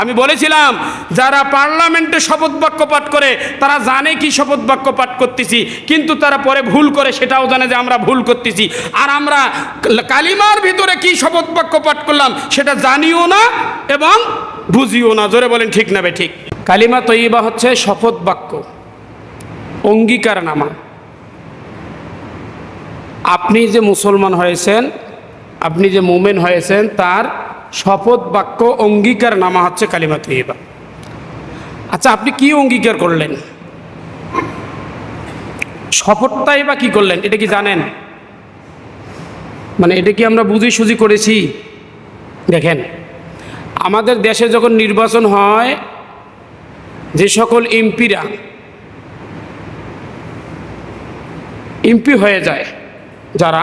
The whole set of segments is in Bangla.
আমি বলেছিলাম, যারা পার্লামেন্টে শপথ বাক্য পাঠ করে, তারা জানে কি শপথ বাক্য পাঠ করতেছি, কিন্তু তারা পরে ভুল করে, সেটাও জানে যে আমরা ভুল করতেছি। আর আমরা কালিমার ভিতরে কি শপথ বাক্য পাঠ করলাম, সেটা জানিও না এবং বুঝিও না। জোরে বলেন, ঠিক না ঠিক। কালিমা তৈবা হচ্ছে শপথ বাক্য অঙ্গীকার নামা আপনি যে মুসলমান হয়েছেন, আপনি যে মোমেন হয়েছেন, তার শপথ, বাক্য, অঙ্গীকার, নামা হচ্ছে কালিমা তৈবা আচ্ছা আপনি কি অঙ্গীকার করলেন? শপথটাই বা কি করলেন? এটা কি জানেন? মানে এটা কি আমরা বুঝি সুঝি করেছি? দেখেন, আমাদের দেশে যখন নির্বাচন হয়, যে সকল এমপিরা এমপি হয়ে যায়, যারা,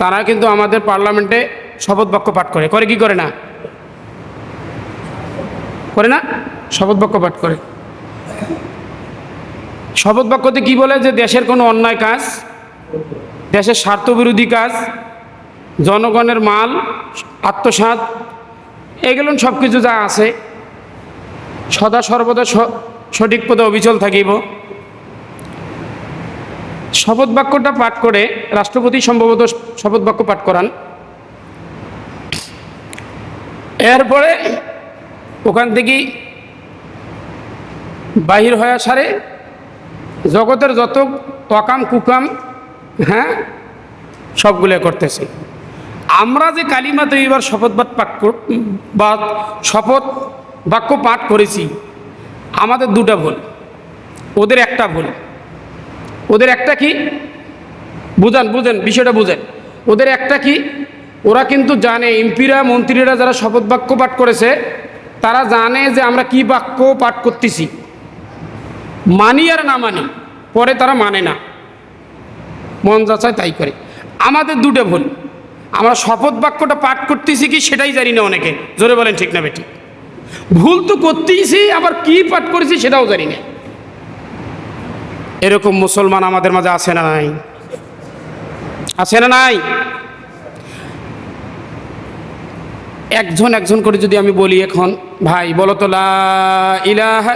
তারা কিন্তু আমাদের পার্লামেন্টে শপথ বাক্য পাঠ করে। করে কি করে না? করে না? শপথ বাক্য পাঠ করে। শপথ বাক্যতে কি বলে যে দেশের কোনো অন্যায় কাজ, দেশের স্বার্থবিরোধী কাজ, জনগণের মাল, আত্মসাৎ, এগুলো সব কিছু যা আছে, সদা সর্বদা সঠিক পদে অবিচল থাকিব। শপথ বাক্যটা পাঠ করে রাষ্ট্রপতি সম্ভবত শপথ বাক্য পাঠ করান। এরপরে ওখান থেকে বাহির হয়ে সারে জগতের যত অকাম কুকাম হ্যাঁ সবগুলো করতেছে। আমরা যে কালিমা তৈবার শপথ বাদ পাঠ কর- বা শপথ বাক্য পাঠ করেছি, আমাদের দুটা ভুল। ওদের একটা ভুল। ওদের একটা কি? বুঝান, বুঝেন, বিষয়টা বুঝেন। ওদের একটা কি? ওরা কিন্তু জানে এমপিরা মন্ত্রীরা যারা শপথ বাক্য পাঠ করেছে, তারা জানে যে আমরা কি বাক্য পাঠ করতেছি। মানি আর না মানি, পরে তারা মানে না। মন যাচায় তাই করে। আমাদের দুটো ভুল। আমরা শপথ বাক্যটা পাঠ করতেছি কি সেটাই জানি না অনেকে। জোরে বলেন ঠিক না বেটি? ভুল তো করতেইছি, আবার কি পাঠ করেছি সেটাও জানি না। এরকম মুসলমান আমাদের মাঝে আছে না নাই? আছে না নাই? একজন একজন করে যদি আমি বলি এখন, ভাই বলো তো ইলাহা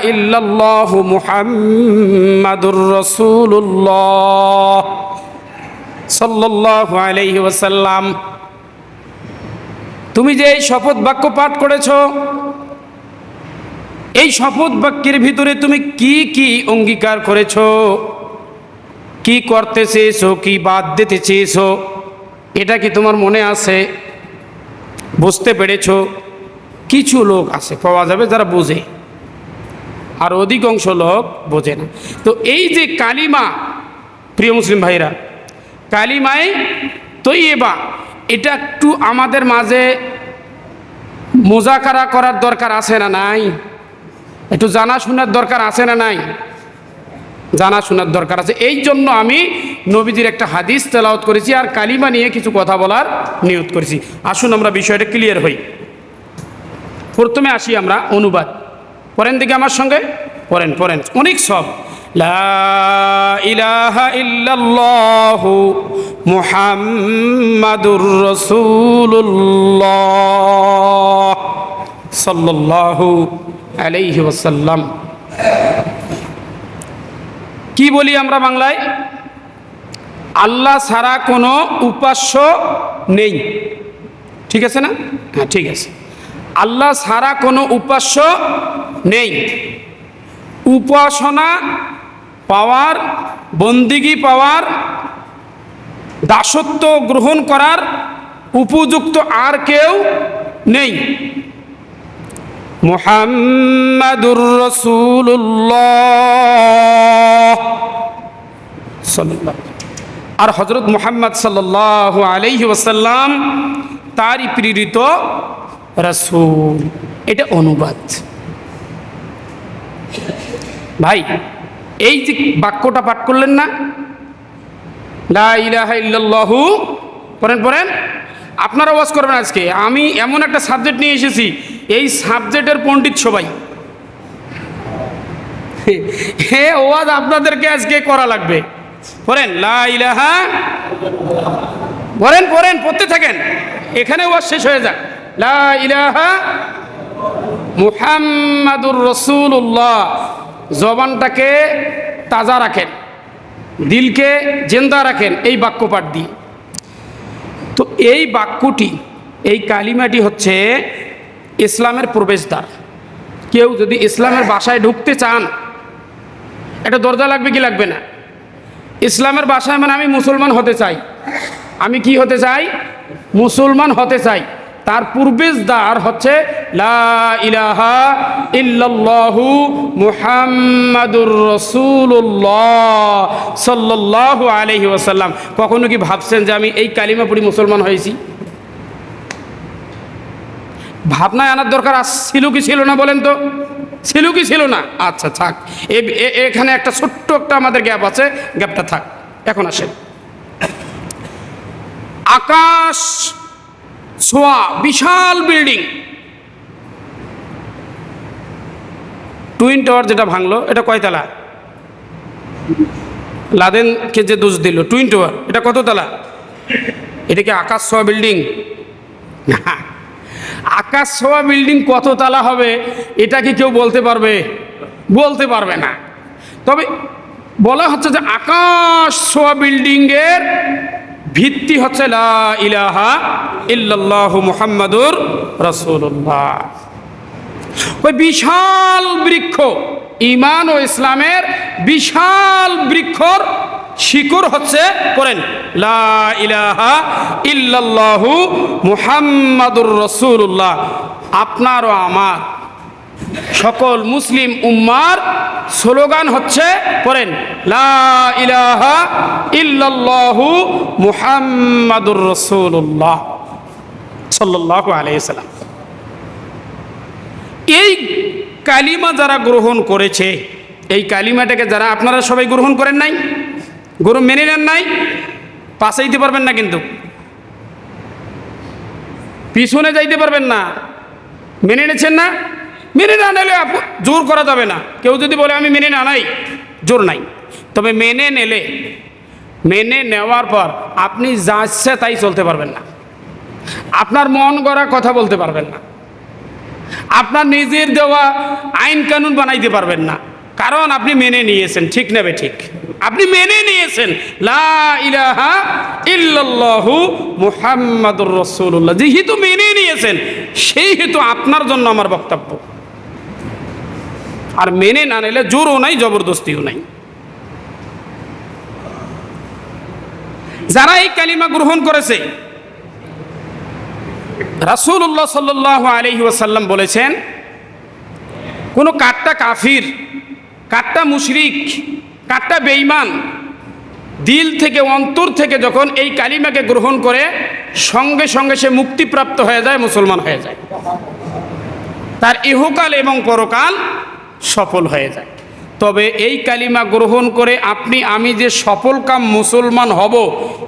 আলাইহি তুমি যে এই শপথ বাক্য পাঠ করেছ, এই শপথ বাক্যের ভিতরে তুমি কি কি অঙ্গীকার করেছ? কি করতে চেয়েছো, কি বাদ দিতে চেয়েছো? এটা কি তোমার মনে আছে? বুঝতে পেরেছ? কিছু লোক আছে, পাওয়া যাবে যারা বোঝে। আর অধিকাংশ লোক বোঝে না। তো এই যে কালিমা, প্রিয় মুসলিম ভাইরা কালিমায় তৈবা এটা একটু আমাদের মাঝে মোজাকারা করার দরকার আছে না নাই? একটু জানাশোনার দরকার আছে না নাই? জানা শোনার দরকার আছে। এই জন্য আমি নবীজির একটা হাদিস তেলাওত করেছি আর কালিমা নিয়ে কিছু কথা বলার নিয়ত করেছি। আসুন আমরা বিষয়টা ক্লিয়ার হই। প্রথমে আসি আমরা অনুবাদ। পড়েন দিকে আমার সঙ্গে। পড়েন পড়েন। অনেক সব। সাল্লাল্লাহু আলাইহি ওয়াসাল্লাম। কি বলি আমরা বাংলায়? আল্লাহ ছাড়া কোনো উপাস্য নেই। ঠিক আছে না? হ্যাঁ ঠিক আছে। আল্লাহ ছাড়া কোনো উপাস্য নেই। উপাসনা পাওয়ার, বন্দিগি পাওয়ার, দাসত্ব গ্রহণ করার উপযুক্ত আর কেউ নেই। মুহাম্মাদুর রসুল্লাহ আর হজরত মুহাম্মদ সাল্লাল্লাহু আলাইহি ওয়াসাল্লাম তারই প্রেরিত রসুল। এটা অনুবাদ। ভাই, এই যে বাক্যটা পাঠ করলেন না? আপনারা ওয়াজ করবেন আজকে। আমি এমন একটা সাবজেক্ট নিয়ে এসেছি এই সাবজেক্টের পণ্ডিত সবাই। হে ওয়াজ আপনাদেরকে আজকে করা লাগবে। পড়েন, লা ইলাহা। পড়েন পড়েন, পড়তে থাকেন। এখানে ওয়াজ শেষ হয়ে যাক। লা ইলাহা মুহাম্মাদুর রসুল্লাহ জবানটাকে তাজা রাখেন। দিলকে জেন্দা রাখেন এই বাক্য পাঠ দিয়ে। তো এই বাক্যটি, এই কালিমাটি হচ্ছে ইসলামের প্রবেশদ্বার। কেউ যদি ইসলামের বাসায় ঢুকতে চান, একটা দরজা লাগবে কি লাগবে না? ইসলামের বাসায় মানে আমি মুসলমান হতে চাই। আমি কি হতে চাই? মুসলমান হতে চাই। তার পূর্বের দ্বার হচ্ছে, লা ইলাহা ইল্লাল্লাহু রসুল্লাহ আলাইহি কখনো কি ভাবছেন যে আমি এই কালিমা পড়ি মুসলমান হয়েছি? ভাবনায় আনার দরকার ছিল কি ছিল না বলেন তো? ছিল কি ছিল না? আচ্ছা থাক। এখানে একটা ছোট্ট একটা আমাদের গ্যাপ আছে। গ্যাপটা থাক। এখন আসেন। আকাশ ছোঁয়া, বিশাল বিল্ডিং। টুইন টাওয়ার যেটা ভাঙলো, এটা কয়তলা? লাদেনকে যে দোষ দিল, টুইন টাওয়ার, এটা কত তলা এটা কি আকাশ ছোঁয়া বিল্ডিং? না। আকাশ ছোঁয়া বিল্ডিং কত তালা হবে, এটা কি কেউ বলতে পারবে? বলতে পারবে না। তবে বলা হচ্ছে যে আকাশ ছোঁয়া বিল্ডিংয়ের ভিত্তি হচ্ছে লা ইলাহা ইল্লাল্লাহ মুহাম্মাদুর রাসূলুল্লাহ। ওই বিশাল বৃক্ষ ইমান ও ইসলামের বিশাল বৃক্ষর শিকড় হচ্ছে করেন লা ইলাহা মুহাম্মাদুর রসুল্লাহ আপনার ও আমার সকল মুসলিম উম্মার স্লোগান হচ্ছে করেন লা ইলাহা মুহাম্মাদুর রসুল্লাহ সাল্লাল্লাহু আলাইহি এই কালিমা যারা গ্রহণ করেছে, এই কালিমাটাকে যারা আপনারা সবাই গ্রহণ করেন নাই? গ্রহণ মেনে নেন নাই? পাশে দিতে পারবেন না কিন্তু। পিছনে যাইতে পারবেন না। মেনে নিচ্ছেন না? মেনে না নিলে জোর করা যাবে না। কেউ যদি বলে, আমি মেনে না নাই, জোর নাই। তবে মেনে নিলে, মেনে নেওয়ার পর আপনি যা ইচ্ছে তাই চলতে পারবেন না। আপনার মন গড়া কথা বলতে পারবেন না। আপনার নিজের দেওয়া আইন কানুন বানাইতে পারবেন না। কারণ আপনি মেনে নিয়েছেন, ঠিক নেবে ঠিক? আপনি মেনে নিয়েছেন মুহাম্মাদুর রাসূলুল্লাহ। যেহেতু মেনে নিয়েছেন, সেই হেতু আপনার জন্য আমার বক্তব্য। আর মেনে না নিলে জোরও নাই, জবরদস্তিও নাই। যারা এই কালিমা গ্রহণ করেছে রাসূলুল্লাহ সাল্লাল্লাহু আলাইহি ওয়াসাল্লাম বলেছেন, কোনো কাটটা কাফির কাটটা মুশরিক কাটটা বেঈমান, দিল থেকে, অন্তর থেকে যখন এই কালিমাকে গ্রহণ করে, সঙ্গে সঙ্গে সে মুক্তিপ্রাপ্ত হয়ে যায়, মুসলমান হয়ে যায়। তার ইহকাল এবং পরকাল সফল হয়ে যায়। তবে এই কালিমা গ্রহণ করে আপনি, আমি যে সফলকাম মুসলমান হব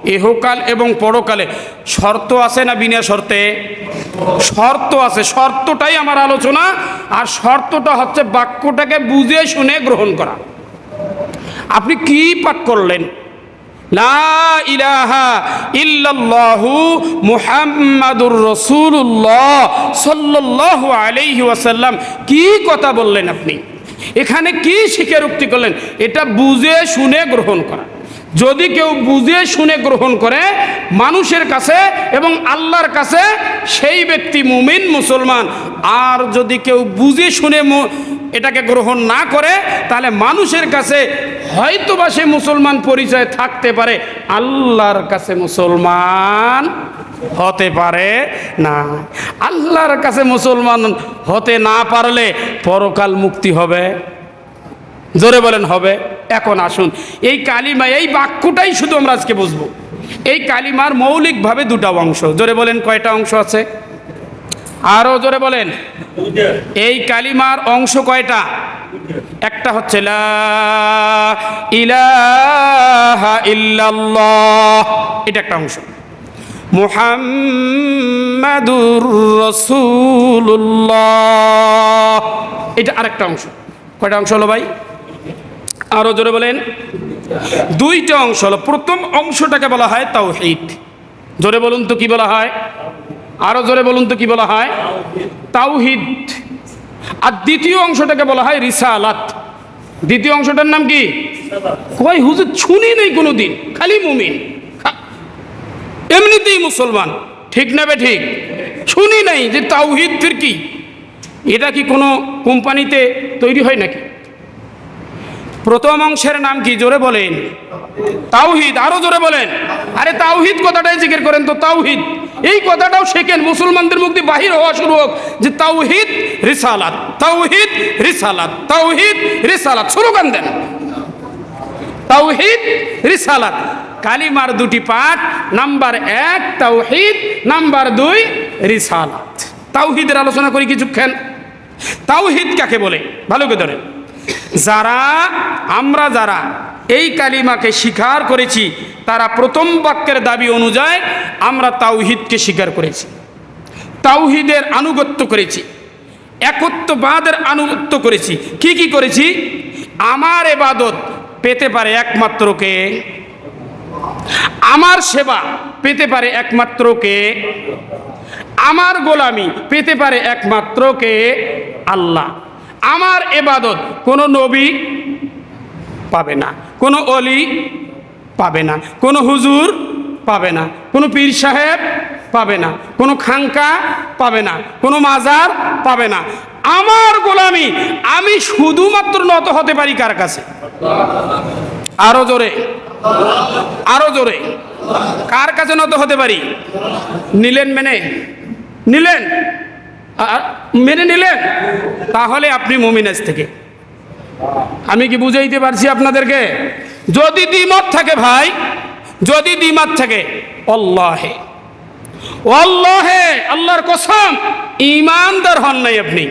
ইহকাল এবং পরকালে, শর্ত আছে না বিনা শর্তে? শর্ত আছে, শর্তটাই আমার আলোচনা, আর শর্তটা হচ্ছে বাক্যটাকে বুঝে শুনে গ্রহণ করা। আপনি কি পাঠ করলেন? রাসূলুল্লাহ সাল্লাল্লাহু আলাইহি ওয়াসাল্লাম। কি কথা বললেন আপনি? এখানে কি স্বীকারোক্তি করলেন? এটা বুঝে শুনে গ্রহণ করা। যদি কেউ বুঝে শুনে গ্রহণ করে, মানুষের কাছে এবং আল্লাহর কাছে সেই ব্যক্তি মুমিন, মুসলমান, আর যদি কেউ বুঝে শুনে এটাকে গ্রহণ না করে, তাহলে মানুষের কাছে হয়তো বা সে মুসলমান পরিচয় থাকতে পারে। আল্লাহর কাছে মুসলমান হতে পারে না। আল্লাহর কাছে মুসলমান হতে না পারলে পরকাল মুক্তি হবে। জোরে বলেন, হবে। এখন আসুন। এই কালিমা, এই বাক্যটাই শুধু আমরা আজকে বুঝব। এই কালিমার মৌলিকভাবে দুটা অংশ। জোরে বলেন, কয়টা অংশ আছে? আরও জোরে বলেন। এই কালিমার অংশ কয়টা? একটা হচ্ছে ইলাহা ইল্লাল্লাহ। এটা একটা অংশ। মুহাম্মাদুর রাসূলুল্লাহ। এটা আরেকটা অংশ। কয়টা অংশ হলো ভাই? আরও জোরে বলেন। দুইটা অংশ হলো। প্রথম অংশটাকে বলা হয় তাওহীদ। জোরে বলুন তো কি বলা হয়? আরও জোরে বলুন তো কি বলা হয়? তাওহীদ। আর দ্বিতীয় অংশটাকে বলা হয় রিসা রিসালাত। দ্বিতীয় অংশটার নাম কি? কয় হুজুর শুনি নেই কোনো দিন খালি মুমিন। এমনিতেই মুসলমান। ঠিক নেবে ঠিক? শুনি নাই যে তাওহিদ ফির কি এটা কি কোনো কোম্পানিতে তৈরি হয় নাকি? প্রথম অংশের নাম কি? জোরে বলেন। তাওহিদ, আরও জোরে বলেন। আরে তাওহিদ কথাটাই জিজ্ঞেস করেন তো, তাওহিদ। এই কথাটাও শেখেন, মুসলমানদের মুক্তি বাহির হওয়া শুরু হোক যে তাওহিদ রিসালাত তাওহিদ রিসালাত তাওহিদ রিসালাত। স্লোগান দেন। তাওহিদ রিসালাত। কালিমার দুটি পাঠ, নাম্বার এক তাওহিদ, নাম্বার দুই রিসালাত। তাওহিদের আলোচনা করি কিছুক্ষণ। তাওহিদ কাকে বলে? ভালো করে ধরেন। যারা, আমরা যারা এই কালিমাকে স্বীকার করেছি, তারা প্রথম বাক্যের দাবি অনুযায়ী আমরা তাওহিদকে স্বীকার করেছি। তাওহিদের আনুগত্য করেছি। একত্ববাদের আনুগত্য করেছি। কি কি করেছি? আমার এবাদত পেতে পারে একমাত্র কে আমার সেবা পেতে পারে একমাত্র কে? আমার গোলামি পেতে পারে একমাত্র কে? আল্লাহ। আমার এবাদত কোনো নবী পাবে না, কোনো অলি পাবে না, কোনো হুজুর পাবে না, কোনো পীর সাহেব পাবে না, কোনো খাঙ্কা পাবে না, কোনো মাজার পাবে না। আমার গোলামি আমি শুধুমাত্র নত হতে পারি কার কাছে? আরও জোরে। আরও জোরে। কার কাছে নত হতে পারি? নিলেন মেনে? নিলেন? মেনে নিলেন? তাহলে আপনি মুমিনাজ থেকে। আমি কি বুঝাইতে পারছি আপনাদেরকে? যদি দ্বিমত থাকে ভাই, যদি দ্বিমত থাকে, অল্লাহে। অল্লাহে, আল্লাহর কসম ইমানদার হন নাই আপনি।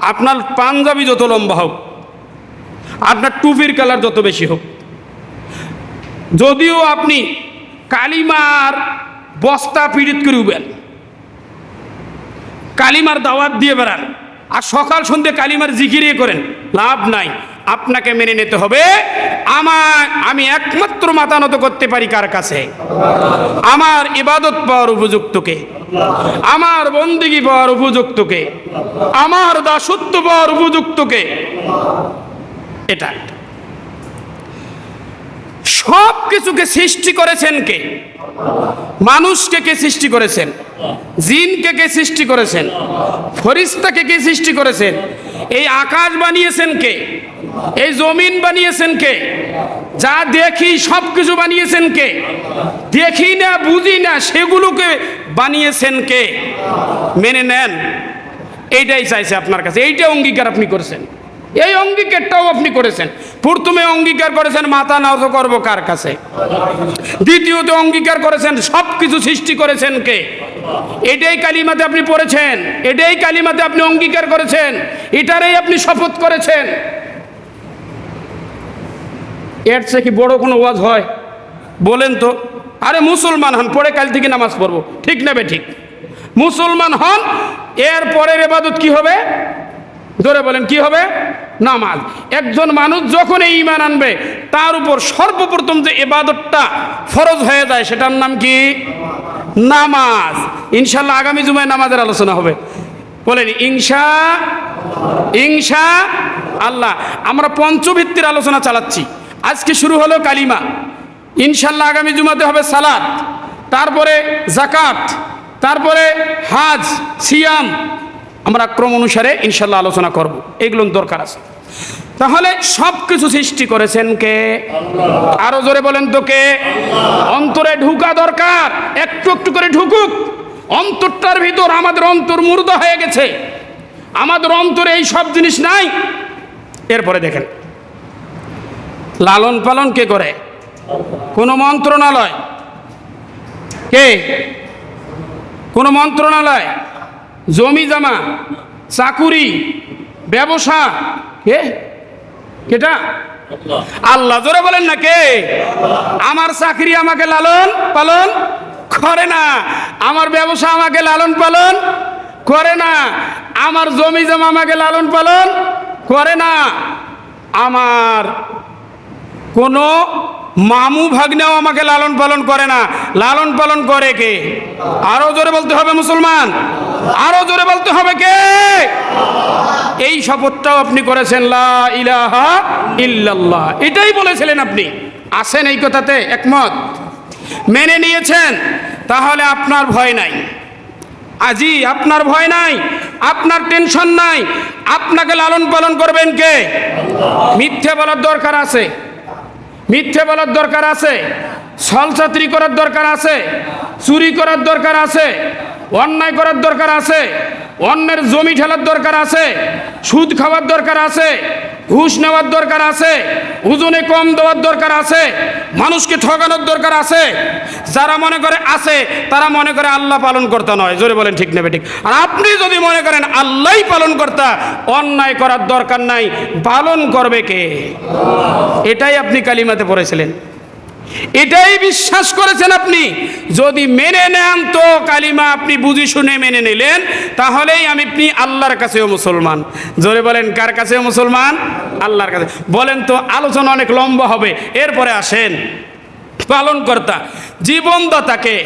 আপনার পাঞ্জাবি যত লম্বা হোক, আপনার টুপির কালার যত বেশি হোক যদিও আপনি কালিমার বস্তা পীড়িত করে উবেন। কালিমার দাওয়াত দিয়ে বেড়ান। আর সকাল সন্ধে কালিমার জিকিরিয়ে করেন, লাভ নাই, আপনাকে মেনে নিতে হবে। আমার, আমি একমাত্র মাতানত করতে পারি কার কাছে? আমার ইবাদত পাওয়ার উপযুক্তকে? আমার বন্দিগি পাওয়ার উপযুক্তকে? আমার দাসত্ব পাওয়ার উপযুক্তকে? এটা। সব কিছুকে সৃষ্টি করেছেন কে? মানুষকে কে সৃষ্টি করেছেন? জিনকে কে সৃষ্টি করেছেন? ফরিস্তাকে কে সৃষ্টি করেছেন? এই আকাশ বানিয়েছেন কে? এই জমিন বানিয়েছেন কে? যা দেখি সব কিছু বানিয়েছেন কে? দেখি না, বুঝি না, সেগুলোকে বানিয়েছেন কে? মেনে নেন। এইটাই চাইছে আপনার কাছে। এইটা অঙ্গীকার আপনি করেছেন। এই অঙ্গীকারটাও আপনি করেছেন। প্রথমে অঙ্গীকার করেছেন, মাথা নত করব কার কাছে? দ্বিতীয়ত অঙ্গীকার করেছেন সব কিছু সৃষ্টি করেছেন কে? এটাই কালিমাতে আপনি পড়েছেন, এটাই কালিমাতে আপনি অঙ্গীকার করেছেন, এটারই আপনি শপথ করেছেন। এর চেয়ে কি বড় কোনো ওয়াজ হয়? বলেন তো। আরে মুসলমান হন, পরে কাল থেকে নামাজ পড়ব। ঠিক নেবে ঠিক? মুসলমান হন, এর পরের এবাদত কি হবে? ধরে বলেন, কি হবে? নামাজ। একজন মানুষ যখন এই ইমান আনবে, তার উপর সর্বপ্রথম যে এবাদতটা ফরজ হয়ে যায়, সেটার নাম কি? নামাজ। ইনশাল্লাহ আগামী জুমায় নামাজের আলোচনা হবে। বলেন ইনশা ইনশা আল্লাহ। আমরা পঞ্চভিত্তির আলোচনা চালাচ্ছি। আজকে শুরু হলো কালিমা। ইনশাল্লাহ আগামী জুমাতে হবে সালাদ তারপরে জাকাত তারপরে হাজ, সিয়াম। আমরা ক্রম অনুসারে ইনশাল্লাহ আলোচনা করব। এগুলো দরকার আছে। তাহলে সব কিছু সৃষ্টি করেছেন কে? আরও জোরে বলেন তো কে? অন্তরে ঢুকা দরকার, একটু একটু করে ঢুকুক। অন্তরটার ভিতর আমাদের অন্তর মুর্দা হয়ে গেছে। আমাদের অন্তরে এই সব জিনিস নাই। এরপরে দেখেন। লালন পালন কে করে? কোন মন্ত্রণালয়। কে? কোন মন্ত্রণালয়। জমি জমা, চাকুরি, ব্যবসা, কে? কেটা? আল্লাহ জোরে বলেন না কে? আমার চাকরি আমাকে লালন পালন করে না। আমার ব্যবসা আমাকে লালন পালন করে না। আমার জমি জমা আমাকে লালন পালন করে না। আমার কোনো মামু ভাগ্নেও আমাকে লালন পালন করে না। লালন পালন করে কে? আরও জোরে বলতে হবে মুসলমান। আরও জোরে বলতে হবে কে? এই শপথটাও আপনি করেছেন, লা ইলাহা ইল্লাল্লাহ। এটাই বলেছিলেন আপনি। আসেন এই কথাতে, একমত? মেনে নিয়েছেন? তাহলে আপনার ভয় নাই। আজি, আপনার ভয় নাই। আপনার টেনশন নাই। আপনাকে লালন পালন করবেন কে? মিথ্যে বলার দরকার আছে। মিথ্যে বলার দরকার আছে ছলচাত্রি করার দরকার আছে, চুরি করার দরকার আছে, অন্যায় করার দরকার আছে, অন্যের জমি ঠেলার দরকার আছে, সুদ খাওয়ার দরকার আছে ঘুষ নেওয়ার দরকার আছে, ওজনে কম দেওয়ার দরকার আছে, মানুষকে ঠকানোর দরকার আছে। যারা মনে করে আছে, তারা মনে করে আল্লাহ পালন কর্তা নয়। জোরে বলেন ঠিক নেবে ঠিক আর আপনি যদি মনে করেন আল্লাহ পালন কর্তা, অন্যায় করার দরকার নাই, পালন করবে কে? এটাই আপনি কালিমাতে পড়েছিলেন। এটাই বিশ্বাস করেছেন আপনি। যদি মেনে নেন তো কালিমা আপনি বুঝি শুনে মেনে নিলেন, তাহলেই আপনি আল্লাহর কাছেও মুসলমান। জোরে বলেন, কার কাছেও মুসলমান? আল্লাহর কাছে। বলেন তো, আলোচনা অনেক লম্বা হবে, এরপরে আসেন। পালনকর্তা, জীবনদাতাকে,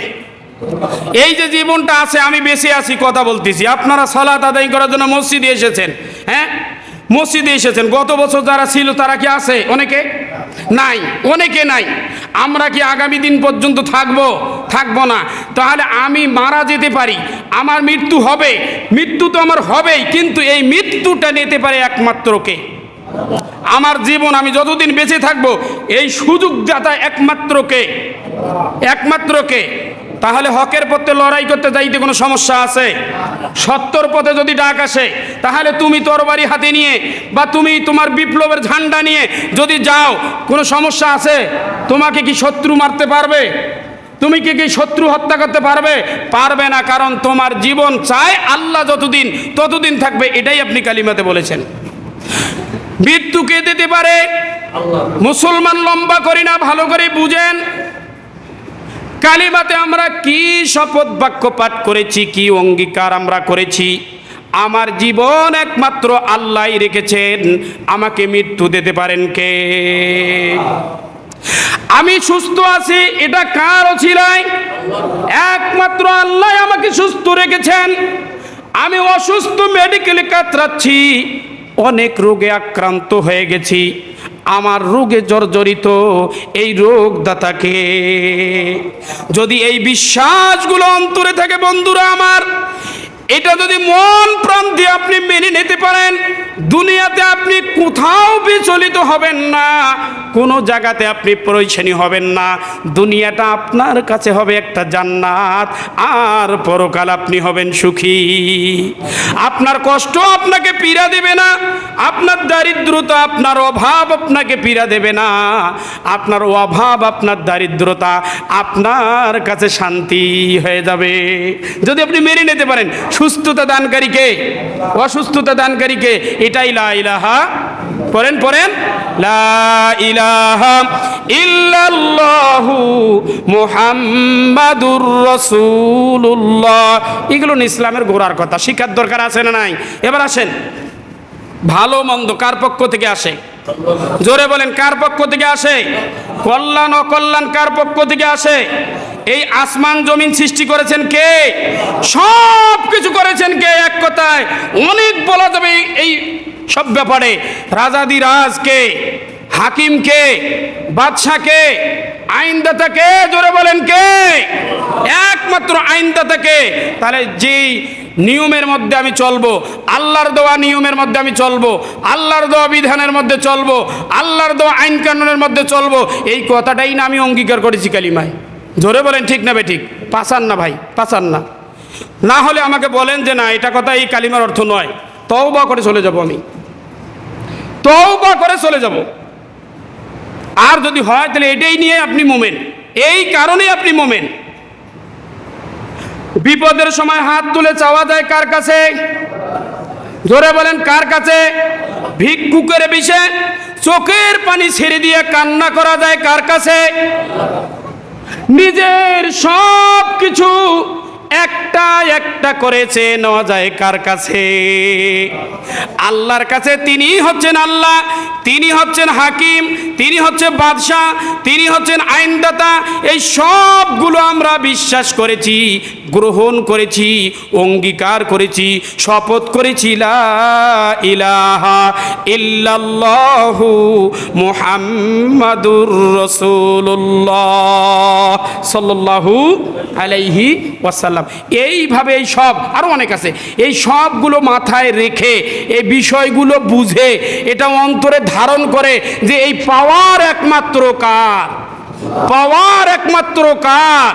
এই যে জীবনটা আছে, আমি বেঁচে আছি, কথা বলতেছি। আপনারা সলাত আদায় করার জন্য মসজিদে এসেছেন হ্যাঁ? মসজিদে এসেছেন। গত বছর যারা ছিল, তারা কি আছে? অনেকে? নাই। অনেকে নাই। আমরা কি আগামী দিন পর্যন্ত থাকব? থাকব না। তাহলে আমি মারা যেতে পারি। আমার মৃত্যু হবে। মৃত্যু তো আমার হবেই, কিন্তু এই মৃত্যুটা নিতে পারে একমাত্র কে? আমার জীবন আমি যতদিন বেঁচে থাকব, এই সুযোগ দাতা একমাত্র কে? একমাত্র কে? তাহলে হকের পথে লড়াই করতে যাইতে কোনো সমস্যা আছে? সত্তর পথে যদি ডাক আসে তাহলে তুমি তরবারি হাতে নিয়ে বা তুমি তোমার বিপ্লবের ঝান্ডা নিয়ে যদি যাও কোনো সমস্যা আছে? তোমাকে কি শত্রু মারতে পারবে? তুমি কি কি শত্রু হত্যা করতে পারবে? পারবে না কারণ তোমার জীবন চায় আল্লাহ যতদিন ততদিন থাকবে এটাই আপনি কালিমাতে বলেছেন। মৃত্যুকে দিতে পারে? মুসলমান লম্বা করি না ভালো করে বুঝেন। কালিমাতে আমরা কি শপথ বাক্য পাঠ করেছি, কি অঙ্গীকার আমরা করেছি? আমার জীবন একমাত্র আল্লাহ রেখেছেন। আমাকে মৃত্যু দিতে পারেন কে? আমি সুস্থ আছি, এটা কার অছিলায়? একমাত্র আল্লাহ আমাকে সুস্থ রেখেছেন। আমি অসুস্থ মেডিকেলে কাতরাচ্ছি, অনেক রোগে আক্রান্ত হয়ে গেছি। আমার রোগে জর্জরিত এই রোগদাতাকে। যদি এই বিশ্বাসগুলো অন্তরে থাকে বন্ধুরা আমার এটা যদি মন প্রাণ দিয়ে আপনি মেনে নিতে পারেন, দুনিয়াতে আপনি কোথাও বিচলিত হবেন না, কোনো জায়গাতে আপনি পরিচ্ছানি হবেন না, দুনিয়াটা আপনার কাছে হবে একটা জান্নাত, আর পরকাল আপনি হবেন সুখী। আপনার কষ্ট আপনাকে পীড়া দেবে না, আপনার দারিদ্রতা, আপনার অভাব আপনাকে পীড়া দেবে না, আপনার অভাব, আপনার দারিদ্রতা আপনার কাছে শান্তি হয়ে যাবে। যদি আপনি মেনে নিতে পারেন সুস্থতা দানকারীকে অসুস্থতা দানকারীকে এটাই লা ইলাহা। পড়েন পড়েন। ইল্লাল্লাহু মুহাম্মাদুর রাসূলুল্লাহ। এগুলো ইসলামের গোড়ার কথা। শিক্ষার দরকার আছে না নাই? এবার আসেন। ভালো মন্দ কার পক্ষ থেকে আসে? জোরে বলেন, কার পক্ষ থেকে আসে? কল্যাণ, অকল্যাণ কার পক্ষ থেকে আসে? এই আসমান জমিন সৃষ্টি করেছেন কে? সব কিছু করেছেন কে এক কথায়? অনেক বলা যাবে এই- সব ব্যাপারে। রাজাদি বাদশাহ কে? আইনদাতা কে? জোরে বলেন কে? একমাত্র আইনদাতা কে? তাহলে যেই নিয়মের মধ্যে আমি চলবো, আল্লাহর দেওয়া নিয়মের মধ্যে আমি চলবো, আল্লাহর দেওয়া বিধানের মধ্যে চলবো, আল্লাহর দেওয়া আইন কানুনের মধ্যে চলবো, এই কথাটাই না আমি অঙ্গীকার করেছি কালিমায়। জোরে বলেন, ঠিক না বে ঠিক? পাসান না ভাই পাসান না না হলে আমাকে বলেন যে না, এটা কথা এই কালিমার অর্থ নয়। তওবা করে চলে যাব আমি। তওবা করে চলে যাব। আর যদি হয়, তাহলে এটাই নিয়ে আপনি মোমেন। এই কারণেই আপনি মোমেন। বিপদের সময় হাত তুলে চাওয়া যায় কার কাছে? জোরে বলেন, কার কাছে? ভিক্ষুকের বিষে চোখের পানি ছেড়ে দিয়ে কান্না করা যায় কার কাছে? নিজের সব কিছু একটা একটা করেছে, নেওয়া যায় কার কাছে? আল্লাহর কাছে তিনি হচ্ছেন আল্লাহ তিনি হচ্ছেন হাকিম তিনি হচ্ছে বাদশাহ তিনি হচ্ছেন আইনদাতা। এই সবগুলো আমরা বিশ্বাস করেছি, গ্রহণ করেছি, অঙ্গীকার করেছি, শপথ করেছি ইলাহা ইল্লাল্লাহু মুহাম্মাদুর রাসূলুল্লাহ সাল্লাল্লাহু আলাইহি ওয়াসাল্লাম। এইভাবে এই সব আরও অনেক আছে। এই সবগুলো মাথায় রেখে, এই বিষয়গুলো বুঝে, এটা অন্তরে ধারণ করে যে এই পাওয়ার একমাত্র কার? পাওয়ার একমাত্র কার?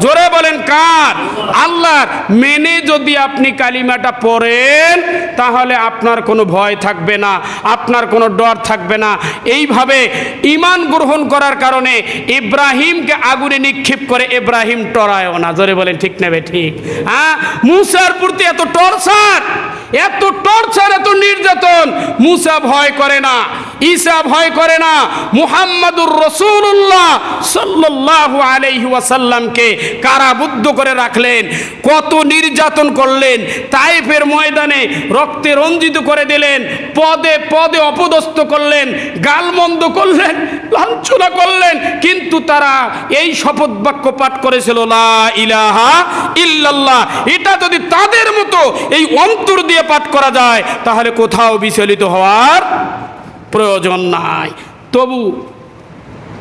জোরে বলেন কার? আল্লাহর। মেনে যদি আপনি কালিমাটা পড়েন, তাহলে আপনার কোনো ভয় থাকবে না, আপনার কোনো ডর থাকবে না। এইভাবে ইমান গ্রহণ করার কারণে ইব্রাহিমকে আগুনে নিক্ষেপ করে ইব্রাহিম টরায়ও না। জোরে বলেন, ঠিক নেবে, ঠিক। হ্যাঁ? মুসার প্রতি এত টর্চার। এত টর্চার এত নির্যাতন মুসা ভয় করে না ঈসা ভয় করে না, মুহাম্মাদুর রসুল্লাহ সাল্লাল্লাহু আলাইহি ওয়াসাল্লামকে কারাবুদ্ধ করে রাখলেন, কত নির্যাতন করলেন, তাইফের ময়দানে রক্তে রঞ্জিত করে দিলেন, পদে পদে অপদস্থ করলেন, গালমন্দ করলেন, লাঞ্ছনা করলেন, কিন্তু তারা এই শপথ বাক্য পাঠ করেছিল, লা ইলাহা ইল্লাল্লাহ। এটা যদি তাদের মতো এই অন্তর দিয়ে পাঠ করা যায়, তাহলে কোথাও বিচলিত হওয়ার প্রয়োজন নাই। তবু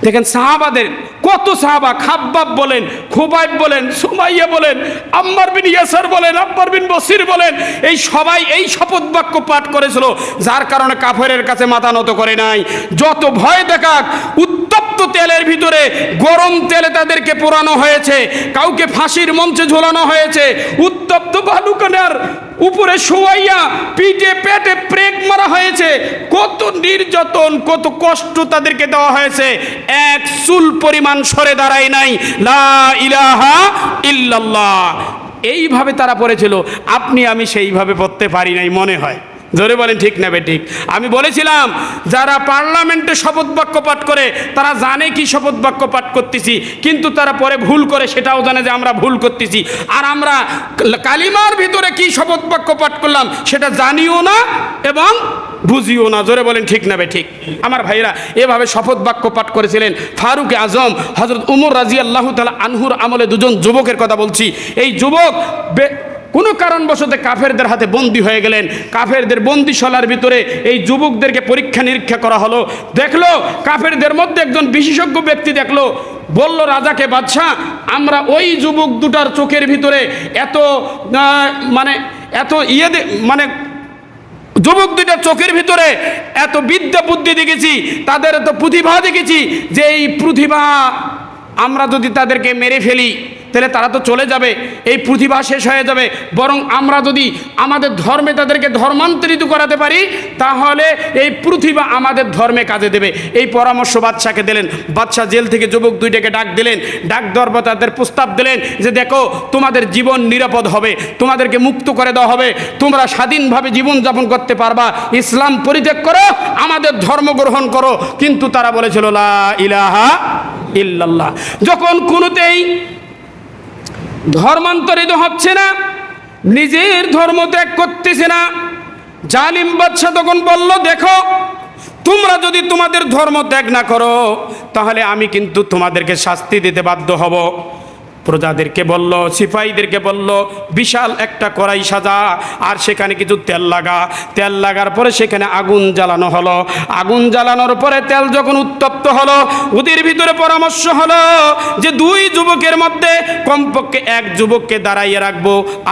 দেখেন সাহাবাদের, কত সাহাবা, খাব্বাব বলেন, খুবাইব বলেন, সুমাইয়া বলেন, আম্মার বিন ইয়াসার বলেন আব্বার বিন বসির বলেন, এই সবাই এই শপথ বাক্য পাঠ করেছিল, যার কারণে কাফেরের কাছে মাথা নত করে নাই। যত ভয় দেখাক, উত্তপ্ত তেলের ভিতরে গরম তেলে তাদেরকে পোড়ানো হয়েছে, কাউকে ফাঁসির মঞ্চে ঝোলানো হয়েছে, উত্তপ্ত বালুকানার উপরে শোয়াইয়া পিঠে পেটে প্রেক মারা হয়েছে। কত নির্যাতন, কত কষ্ট তাদেরকে দেওয়া হয়েছে। এক চুল পরিমাণ সরে দাঁড়ায় নাই। লা ইলাহা ইল্লাল্লাহ। এইভাবে তারা পড়েছিল। আপনি আমি সেইভাবে পড়তে পারি নাই, মনে হয়। জোরে বলেন ঠিক নেবে ঠিক। আমি বলেছিলাম, যারা পার্লামেন্টে শপথ বাক্য পাঠ করে, তারা জানে কি শপথ বাক্য পাঠ করতেছি, কিন্তু তারা পরে ভুল করে, সেটাও জানে যে আমরা ভুল করতেছি। আর আমরা কালিমার ভিতরে কি শপথ বাক্য পাঠ করলাম, সেটা জানিও না এবং বুঝিও না। জোরে বলেন ঠিক নেবে ঠিক। আমার ভাইরা এভাবে শপথ বাক্য পাঠ করেছিলেন ফারুক আজম হজরত উমর রাজি আল্লাহ তালা আনহুর আমলে দুজন যুবকের কথা বলছি। এই যুবক কোনো কারণবশত কাফেরদের হাতে বন্দি হয়ে গেলেন। কাফেরদের বন্দিশালার ভিতরে এই যুবকদেরকে পরীক্ষা নিরীক্ষা করা হলো। দেখল, কাফেরদের মধ্যে একজন বিশেষজ্ঞ ব্যক্তি দেখল, বলল, রাজাকে বাদশাহ, আমরা ওই যুবক দুটার চোখের ভিতরে এত মানে এত ইয়ে মানে যুবক দুইটা চোখের ভিতরে এত বিদ্যা বুদ্ধি দেখেছি, তাদের এত প্রতিভা দেখেছি যে এই প্রতিভা আমরা যদি তাদেরকে মেরে ফেলি তাহলে তারা তো চলে যাবে, এই প্রতিভা শেষ হয়ে যাবে। বরং আমরা যদি আমাদের ধর্মে তাদেরকে ধর্মান্তরিত করাতে পারি, তাহলে এই প্রতিভা আমাদের ধর্মে কাজে দেবে। এই পরামর্শ বাদশাকে দিলেন। বাদশাহ জেল থেকে যুবক দুইটাকে ডাক দিলেন। ডাক পর তাদের প্রস্তাব দিলেন যে, দেখো, তোমাদের জীবন নিরাপদ হবে, তোমাদেরকে মুক্ত করে দেওয়া হবে, তোমরা স্বাধীনভাবে জীবনযাপন করতে পারবা, ইসলাম পরিত্যাগ করো, আমাদের ধর্ম গ্রহণ করো। কিন্তু তারা বলেছিল, লা ইলাহা ইল্লাল্লাহ। যখন কোনোতেই ধর্মান্তরিত হচ্ছে না, নিজের ধর্ম ত্যাগ করতেছে না। জালিম বাদশাহ তখন বলল, দেখো, তোমরা যদি তোমাদের ধর্ম ত্যাগ না করো, তাহলে আমি কিন্তু তোমাদেরকে শাস্তি দিতে বাধ্য হব। প্রজাদেরকে বলল, সিপাহীদেরকে বলল, বিশাল একটা কড়াই সাজা, আর সেখানে কিছু তেল লাগা। তেল লাগার পরে সেখানে আগুন জ্বালানো হলো। আগুন জ্বালানোর পরে তেল যখন উত্তপ্ত হলো ওদের ভিতরে পরামর্শ হলো যে দুই যুবকের মধ্যে, কমপক্ষে এক যুবককে দাঁড়াইয়ে রাখব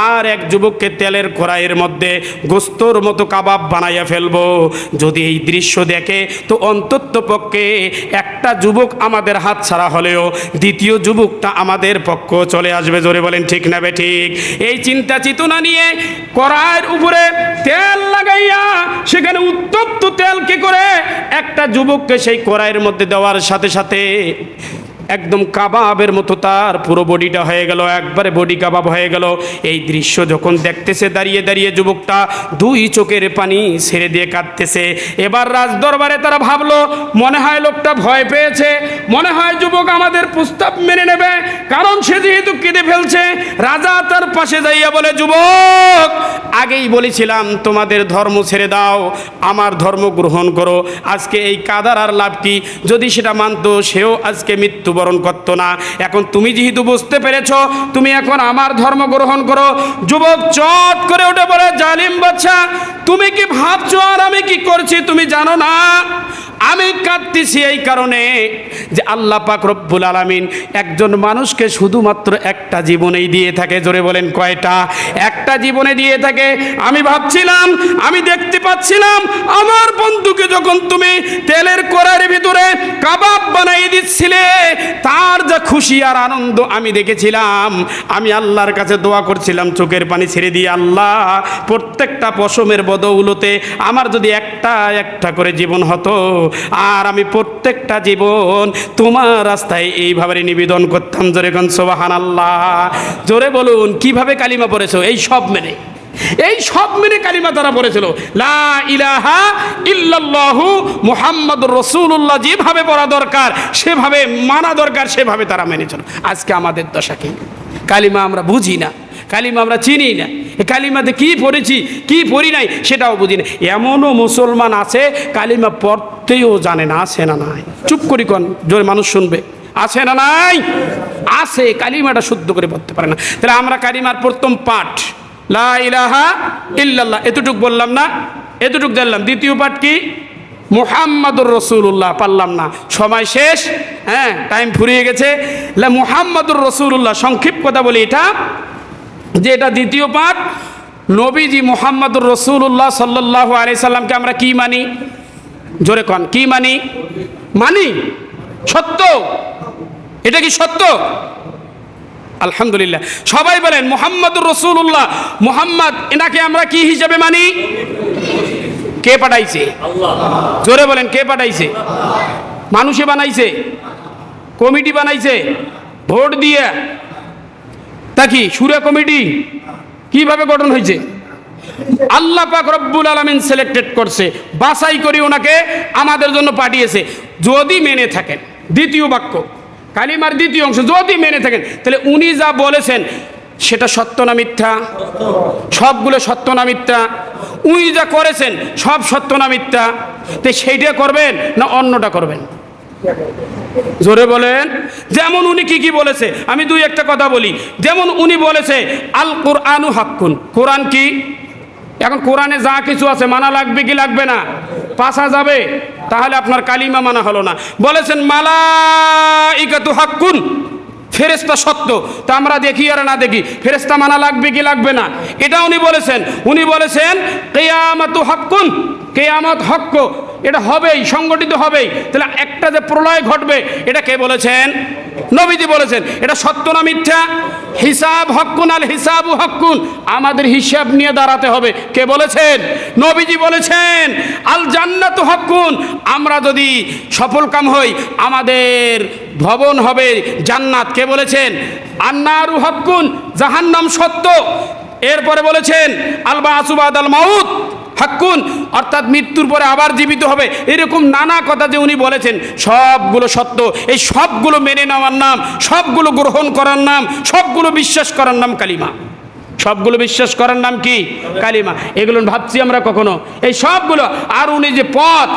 আর এক যুবককে তেলের কড়াইয়ের মধ্যে গোস্তর মতো কাবাব বানাইয়া ফেলব। যদি এই দৃশ্য দেখে, তো অন্তত পক্ষে একটা যুবক আমাদের হাত ছাড়া হলেও দ্বিতীয় যুবকটা আমাদের পক্ষ চলে আসবে। জোরে বলেন, ঠিক না ঠিক? এই চিন্তা চেতনা নিয়ে কড়াইয়ের উপরে তেল লাগাইয়া সেখানে উত্তপ্ত তেল কি করে? একটা যুবককে সেই কড়াইয়ের মধ্যে দেওয়ার সাথে সাথে একদম কাবাবের মতো তার পুরো বডিটা হয়ে গেল, একবারে বডি কাবাব হয়ে গেল। এই দৃশ্য যখন দেখতেছে, দাঁড়িয়ে দাঁড়িয়ে যুবকটা দুই চোখের পানি ছেড়ে দিয়ে কাঁদতেছে। এবার রাজ দরবারে তারা ভাবলো, মনে হয় লোকটা ভয় পেয়েছে। মনে হয় যুবক আমাদের প্রস্তাব মেনে নেবে, কারণ সে যেহেতু কেঁদে ফেলছে, রাজা তার পাশে যাইয়া বলে, যুবক, আগেই বলেছিলাম তোমাদের ধর্ম ছেড়ে দাও, আমার ধর্ম গ্রহণ করো। আজকে এই কাদার আর লাভ কি যদি সেটা মানতো, সেও আজকে মৃত্যুবরণ করত না। এখন তুমি যেহেতু বুঝতে পেরেছ, তুমি এখন আমার ধর্ম গ্রহণ করো। যুবক চট করে উঠে পড়ে জালিম বাচ্চা, তুমি কি ভাবছ আর আমি কি করছি? তুমি জানো না? আমি কাঁদতেছি এই কারণে যে আল্লাহ পাক রব্বুল আলামিন একজন মানুষকে শুধুমাত্র একটা জীবনেই দিয়ে থাকে, জোরে বলেন কয়টা? একটা জীবনে দিয়ে থাকে। আমি ভাবছিলাম, আমি দেখতে পাচ্ছিলাম, আমার বন্ধুকে যখন তুমি তেলের কড়াইয়ের ভিতরে কাবাব বানাই দিচ্ছিলে, তার যা খুশি আর আনন্দ আমি দেখেছিলাম। আমি আল্লাহর কাছে দোয়া করছিলাম, চোখের পানি ছেড়ে দিয়ে, আল্লাহ, প্রত্যেকটা পশমের বদৌলতে আমার যদি একটা একটা করে জীবন হতো আর আমি প্রত্যেকটা জীবন তোমার রাস্তায় এইভাবে নিবেদন করতাম। জোরে গন সোবাহান আল্লাহ জোরে বলুন, কীভাবে কালিমা পড়েছো? এই সব মেনে। এই সব মেনে কালিমা তারা পড়েছিল। লা ইলাহা ইল্লাল্লাহু মুহাম্মাদুর রাসূলুল্লাহ যেভাবে পড়া দরকার, সেভাবে মানা দরকার, সেভাবে তারা মেনেছিল। আজকে আমাদের দশা কি? কালিমা আমরা বুঝি না, কালিমা আমরা চিনি না। কালিমাতে কি পড়েছি, কি পড়ি নাই সেটাও বুঝি না। এমনও মুসলমান আছে, কালিমা পড়তেও জানে না, আছে না নাই। চুপ করি কন, জোরে মানুষ শুনবে। আছে না নাই? আছে, কালিমাটা শুদ্ধ করে পড়তে পারে না। তাহলে আমরা কালিমার প্রথম পাঠ, লা ইলাহা ইল্লাল্লাহ, এতটুক বললাম না? এতটুক জানলাম। দ্বিতীয় পাঠ কি? মুহাম্মাদুর রসুল্লাহ পারলাম না। সময় শেষ হ্যাঁ টাইম ফুরিয়ে গেছে। মুহাম্মাদুর রসুল্লাহ সংক্ষিপ্ত কথা বলি এটা। যে এটা দ্বিতীয় পাঠ, নবীজি মুহাম্মাদুর রসুল্লাহ সাল্লাহ সাল্লামকে আমরা কি মানি? জোরে কন, কি মানি? মানি? সত্য। এটা কি সত্য? আলহামদুলিল্লাহ। সবাই বলেন, মোহাম্মদুর রসুল্লাহ মোহাম্মদ, এনাকে আমরা কি হিসাবে মানি? কে পাঠাইছে? জোরে বলেন, কে পাঠাইছে? মানুষে বানাইছে? কমিটি বানাইছে? ভোট দিয়ে তা কি? সুরে কমিটি? কীভাবে গঠন হয়েছে? আল্লাহ পাক রব্বুল আলমিন সিলেক্টেড করছে। বাছাই করে ওনাকে আমাদের জন্য পাঠিয়েছে। যদি মেনে থাকেন, দ্বিতীয় বাক্য, কালিমার দ্বিতীয় অংশ, যদি মেনে থাকেন, তাহলে উনি যা বলেছেন, সেটা সত্য না মিথ্যা? সবগুলো সত্য না মিথ্যা? উনি যা করেছেন, সব সত্য না মিথ্যা? তো সেইটা করবেন না অন্যটা করবেন? জোরে বলেন। যেমন উনি কি কি বলেছে, আমি দুই একটা কথা বলি। যেমন উনি বলেছে, আল কোরআনু হাক্কুন। কোরআন কি? এখন কোরআনে যা কিছু আছে, মানা লাগবে কি লাগবে না? পাশা যাবে, তাহলে আপনার কালিমা মানা হলো না। বলেছেন মালা ইকাতু হাক্কুন। ফেরেস্তা সত্য। তা আমরা দেখি আর না দেখি। ফেরেস্তা মানা লাগবে কি লাগবে না? এটা উনি বলেছেন। উনি বলেছেন, কেয়ামাতু হাক্কুন। কেয়ামত হক্ক, এটা হবেই, সংগঠিত হবেই। তাহলে একটা যে প্রলয় ঘটবে, এটা কে বলেছেন? নবীজি বলেছেন, এটা সত্য না মিথ্যা? হিসাব হক্কুন আল হিসাব হক্কুন। আমাদের হিসাব নিয়ে দাঁড়াতে হবে। কে বলেছেন? নবীজি বলেছেন, আল জান্নাত হক্কুন। আমরা যদি সফল কাম হই, আমাদের ভবন হবে জান্নাত। কে বলেছেন? আন্নারু হক্কুন, জাহান্নাম সত্য। এরপরে বলেছেন আলবা আসুবাদ আল মাউত। হাক্কুন অর্থাৎ মৃত্যুর পরে আবার জীবিত হবে। এরকম নানা কথা যে উনি বলেছেন, সবগুলো সত্য। এই সবগুলো মেনে নেওয়ার নাম, সবগুলো গ্রহণ করার নাম, সবগুলো বিশ্বাস করার নাম কালিমা। সবগুলো বিশ্বাস করার নাম কি? কালিমা। এগুলো ভাবছি আমরা কখনো। এই সবগুলো, আর উনি যে পথ,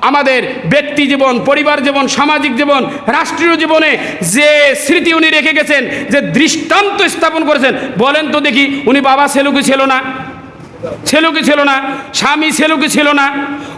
আমাদের ব্যক্তি জীবন, পরিবার জীবন, সামাজিক জীবন, রাষ্ট্রীয় জীবনে যে স্মৃতি উনি রেখে গেছেন, যে দৃষ্টান্ত স্থাপন করেছেন, বলেন তো দেখি, উনি বাবা ছেলুকে ছিল না? ছিল কি ছিল না স্বামী ছেলেকে ছিল না।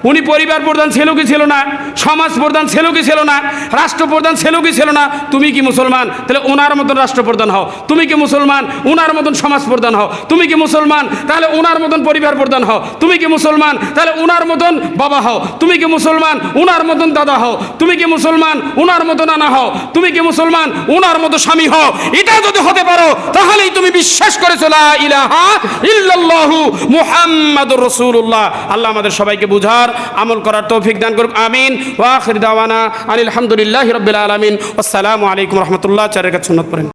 উনি পরিবার প্রধান ছিল কি ছিল না? সমাজ প্রধান ছিল কি ছিল না? রাষ্ট্রপ্রধান ছিল কি ছিল না? তুমি কি মুসলমান? তাহলে ওনার মতন রাষ্ট্রপ্রধান হও। তুমি কি মুসলমান? ওনার মতন সমাজ প্রধান হও। তুমি কি মুসলমান? তাহলে ওনার মতন পরিবার প্রধান হও। তুমি কি মুসলমান? তাহলে ওনার মতন বাবা হও। তুমি কি মুসলমান? ওনার মতন দাদা হও। তুমি কি মুসলমান? ওনার মতো নানা হও। তুমি কি মুসলমান? ওনার মতো স্বামী হও। এটা যদি হতে পারো, তাহলেই তুমি বিশ্বাস করেছ, লা ইলাহা ইল্লাল্লাহু মুহাম্মাদুর রসুল্লাহ আল্লাহ আমাদের সবাইকে বুঝার আমল করার তৌফিক দান করুক, আমিন। ওয়াখির দাওয়ানা আনিল আলহামদুলিল্লাহ রবিল আলমিন। আসসালামু আলাইকুম রহমতুল্লাহ। চারের কাছে সুন্নত পড়েন।